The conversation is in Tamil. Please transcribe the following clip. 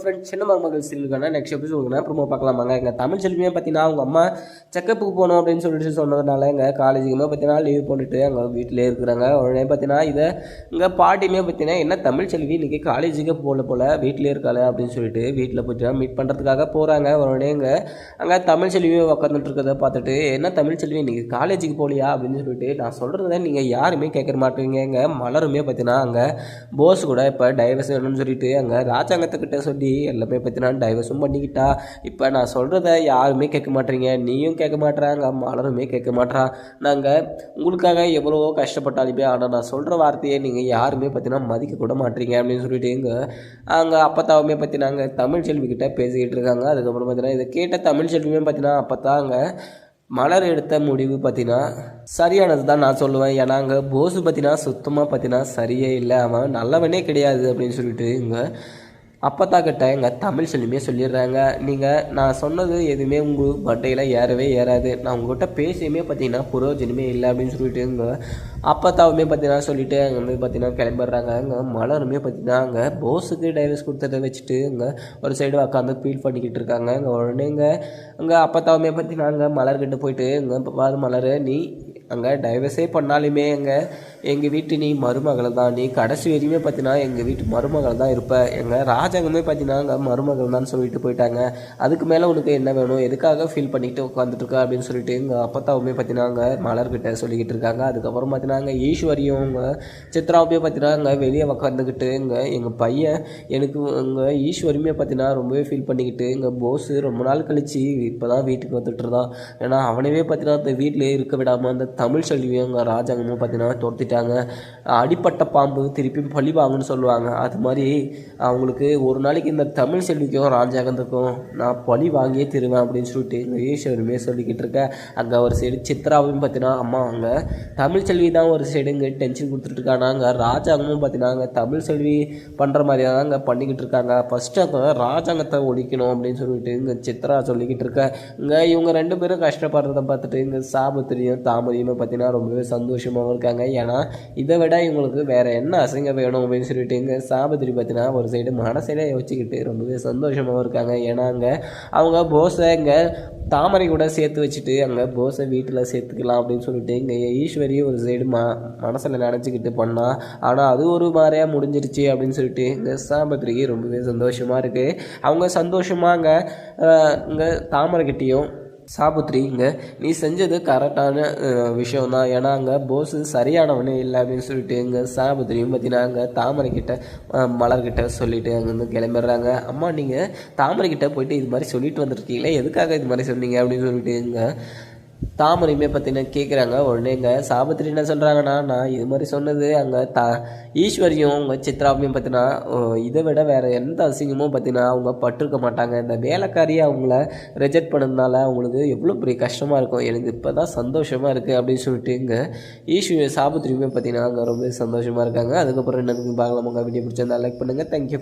ஃப்ரெண்ட்ஸ் சின்ன மருமகள் சீரியலுக்கான நெக்ஸ்ட் எபிசோடுனா ப்ரோமோ பார்க்கலாமாங்க. எங்கள் தமிழ் செல்வியை பார்த்தீங்கன்னா அவங்க அம்மா செக்கப்புக்கு போகணும் அப்படின்னு சொல்லிட்டு சொன்னதுனால எங்கள் காலேஜுக்குமே பார்த்தீங்கன்னா லீவ் போட்டுட்டு அங்கே வீட்டிலே இருக்கிறாங்க. உடனே பார்த்தீங்கன்னா இதை இங்கே பாட்டியுமே பார்த்தீங்கன்னா என்ன தமிழ் செல்வி இன்றைக்கி காலேஜுக்கு போகல போல் வீட்டிலே இருக்காளே அப்படின்னு சொல்லிட்டு வீட்டில் போயிட்டு மீட் பண்ணுறதுக்காக போகிறாங்க உடனே இங்கே அங்கே தமிழ் செல்வியை உட்காந்துட்டு இருக்கிறத பார்த்துட்டு என்ன தமிழ் செல்வி இன்றைக்கி காலேஜுக்கு போகலையா அப்படின்னு சொல்லிட்டு நான் சொல்கிறத நீங்கள் யாருமே கேட்க மாட்டீங்க. எங்கள் மலருமே பார்த்தீங்கன்னா அங்கே போஸ் கூட இப்போ டைவர்ஸ் வேணும்னு சொல்லிட்டு அங்கே ராஜாங்கத்துக்கிட்ட சொல்லி எல்லாமே பார்த்தீங்கன்னா டைவர்ஸும் பண்ணிக்கிட்டா. இப்போ நான் சொல்கிறத யாருமே கேட்க மாட்டீங்க நீயும் கேட்க மாட்டேறாங்க மலருமே கேட்க மாட்றா. நாங்கள் உங்களுக்காக எவ்வளவோ கஷ்டப்பட்டாலுமே ஆனால் நான் சொல்கிற வார்த்தையை நீங்கள் யாருமே பார்த்தீங்கன்னா மதிக்க கூட மாட்டீங்க அப்படின்னு சொல்லிட்டு எங்கள் அங்கே அப்பத்தாவுமே பார்த்தீங்கன்னா தமிழ் செல்விக்கிட்ட பேசிக்கிட்டு இருக்காங்க. அதுக்கப்புறம் பார்த்தீங்கன்னா இதை கேட்ட தமிழ் செல்வியுமே பார்த்தீங்கன்னா அப்போ அங்கே மலர் எடுத்த முடிவு பார்த்தீங்கன்னா சரியானது தான் நான் சொல்லுவேன். ஏன்னா அங்கே போஸு பார்த்தீங்கன்னா சுத்தமாக பார்த்தீங்கன்னா சரியே இல்லை. அவன் நல்லவனே கிடையாது அப்படின்னு சொல்லிட்டு இங்கே அப்பத்தாக்கிட்ட எங்கள் தமிழ் சொல்லியுமே சொல்லிடுறாங்க. நீங்கள் நான் சொன்னது எதுவுமே உங்கள் பட்டையில் ஏறவே ஏறாது. நான் உங்கள்கிட்ட பேசியுமே பார்த்தீங்கன்னா புரோஜனமே இல்லை அப்படின்னு சொல்லிட்டு இங்கே அப்பத்தாவுமே பார்த்தீங்கன்னா சொல்லிட்டு அங்கே வந்து பார்த்தீங்கன்னா கிளம்பிடுறாங்க. அங்கே மலருமே பார்த்தீங்கன்னா அங்கே போஸுக்கு டைவர்ஸ் கொடுத்ததை வச்சுட்டு இங்கே ஒரு சைடு உட்காந்து ஃபீல் பண்ணிக்கிட்டு இருக்காங்க. அங்கே உடனே இங்கே அங்கே அப்பத்தாவுமே பார்த்தீங்கன்னா அங்கே மலர்கிட்ட போயிட்டு இங்கே பாரு மலர் நீ அங்கே டைவர்ஸே பண்ணாலுமே எங்கள் எங்கள் வீட்டு நீ மருமகள் தான். நீ கடைசி வரையுமே பார்த்தீங்கன்னா எங்கள் வீட்டு மருமகள் தான் இருப்ப. எங்கள் ராஜாங்கமே பார்த்தீங்கன்னா அங்கே மருமகள் தான் சொல்லிட்டு போயிட்டாங்க. அதுக்கு மேலே உனக்கு என்ன வேணும்? எதுக்காக ஃபீல் பண்ணிக்கிட்டு உட்காந்துட்டு இருக்க அப்படின்னு சொல்லிட்டு எங்கள் அப்பத்தாவுமே பார்த்தீங்கன்னா அங்கே மலர்கிட்ட சொல்லிக்கிட்டு இருக்காங்க. அதுக்கப்புறம் பார்த்தீங்கன்னா அங்கே ஈஸ்வரியும் அவங்க சித்ராவுமே பார்த்தீங்கன்னா அங்கே வெளியே உட்காந்துக்கிட்டு இங்கே எங்கள் பையன் எனக்கு இங்கே ஈஸ்வரியுமே பார்த்தீங்கன்னா ரொம்பவே ஃபீல் பண்ணிக்கிட்டு எங்கள் போஸு ரொம்ப நாள் கழிச்சு இப்போ தான் வீட்டுக்கு வந்துட்டு இருந்தான். ஏன்னா அவனவே பார்த்தீங்கன்னா அந்த வீட்டிலே இருக்க விடாமல் அந்த தமிழ் செல்வியங்க ராஜாங்கமும் பார்த்தீங்கன்னா துரத்திட்டாங்க. அடிப்பட்ட பாம்பு திருப்பி பழி வாங்குன்னு சொல்லுவாங்க. அது மாதிரி அவங்களுக்கு ஒரு நாளைக்கு இந்த தமிழ் செல்விக்கும் ராஜாங்கத்துக்கும் நான் பழி வாங்கியே தருவேன் அப்படின்னு சொல்லிட்டு இந்த சொல்லிக்கிட்டு இருக்கேன் அங்கே ஒரு சைடு சித்ராவையும் பார்த்தீங்கன்னா அம்மா அங்கே தமிழ் செல்வி தான் ஒரு சைடு இங்கே டென்ஷன் கொடுத்துட்டு இருக்காங்க. அங்கே ராஜாங்கமும் பார்த்தீங்கன்னா அங்கே தமிழ் செல்வி பண்ணுற மாதிரி தான் அங்கே பண்ணிக்கிட்டு இருக்காங்க. ஃபஸ்ட்டு அங்கே ராஜாங்கத்தை ஒழிக்கணும் அப்படின்னு சொல்லிட்டு இங்கே சித்ரா சொல்லிக்கிட்டு இருக்க. இங்கே இவங்க ரெண்டு பேரும் கஷ்டப்படுறத பார்த்துட்டு இங்கே சாபத்திரியும் எல்லாருமே பார்த்தீங்கன்னா ரொம்பவே சந்தோஷமாகவும் இருக்காங்க. ஏன்னா இதை விட இவங்களுக்கு வேறு என்ன அசிங்கம் வேணும் அப்படின்னு சொல்லிட்டு இங்கே சாபத்திரி பார்த்தீங்கன்னா ஒரு சைடு மனசிலே யோசிச்சுக்கிட்டு ரொம்பவே சந்தோஷமாகவும் இருக்காங்க. ஏன்னா அங்கே அவங்க போஸை இங்கே தாமரை கூட சேர்த்து வச்சுட்டு அங்கே போஸை வீட்டில் சேர்த்துக்கலாம் அப்படின்னு சொல்லிட்டு இங்கே ஈஸ்வரி ஒரு சைடு ம மனசில் நினச்சிக்கிட்டு பண்ணால் ஆனால் அது ஒரு மாதிரியாக முடிஞ்சிருச்சு அப்படின்னு சொல்லிட்டு இங்கே சாபத்திரிக்கு ரொம்பவே சந்தோஷமாக இருக்குது அவங்க சந்தோஷமாக அங்கே இங்கே தாமரைக்கிட்டேயும் சாபுத்ரி இங்கே நீ செஞ்சது கரெக்டான விஷயம் தான் ஏன்னா அங்கே போஸு சரியானவனே இல்லை அப்படின்னு சொல்லிட்டு இங்கே சாபுத்ரியும் பார்த்தீங்கன்னா அங்கே தாமரைக்கிட்ட மலர்கிட்ட சொல்லிட்டு அங்கேருந்து கிளம்பிடுறாங்க. அம்மா நீங்கள் தாமரைக்கிட்ட போயிட்டு இது மாதிரி சொல்லிட்டு வந்திருக்கீங்களே எதுக்காக இது மாதிரி சொன்னீங்க அப்படின்னு சொல்லிட்டு இங்கே தாமரையுமே பார்த்தீங்கன்னா கேட்குறாங்க உடனே இங்கே சாபத்திரி என்ன சொல்கிறாங்கன்னா நான் இது மாதிரி சொன்னது அங்கே தா ஈஸ்வரியும் உங்கள் சித்ராவையும் பார்த்தீங்கன்னா இதை விட வேறு எந்த அசிங்கமும் பார்த்தீங்கன்னா அவங்க பட்டிருக்க மாட்டாங்க. இந்த வேலைக்காரியை அவங்கள ரிஜெக்ட் பண்ணதுனால அவங்களுக்கு எவ்வளோ பெரிய கஷ்டமாக இருக்கும். எனக்கு இப்போ தான் சந்தோஷமாக இருக்குது அப்படின்னு சொல்லிட்டு இங்கே ஈஸ்வரி சாபத்திரியுமே பார்த்தீங்கன்னா அங்கே ரொம்ப சந்தோஷமாக இருக்காங்க. அதுக்கப்புறம் என்ன பார்க்கலாம் உங்கள் வீடியோ பிடிச்சிருந்தா லைக் பண்ணுங்கள் தேங்க்யூ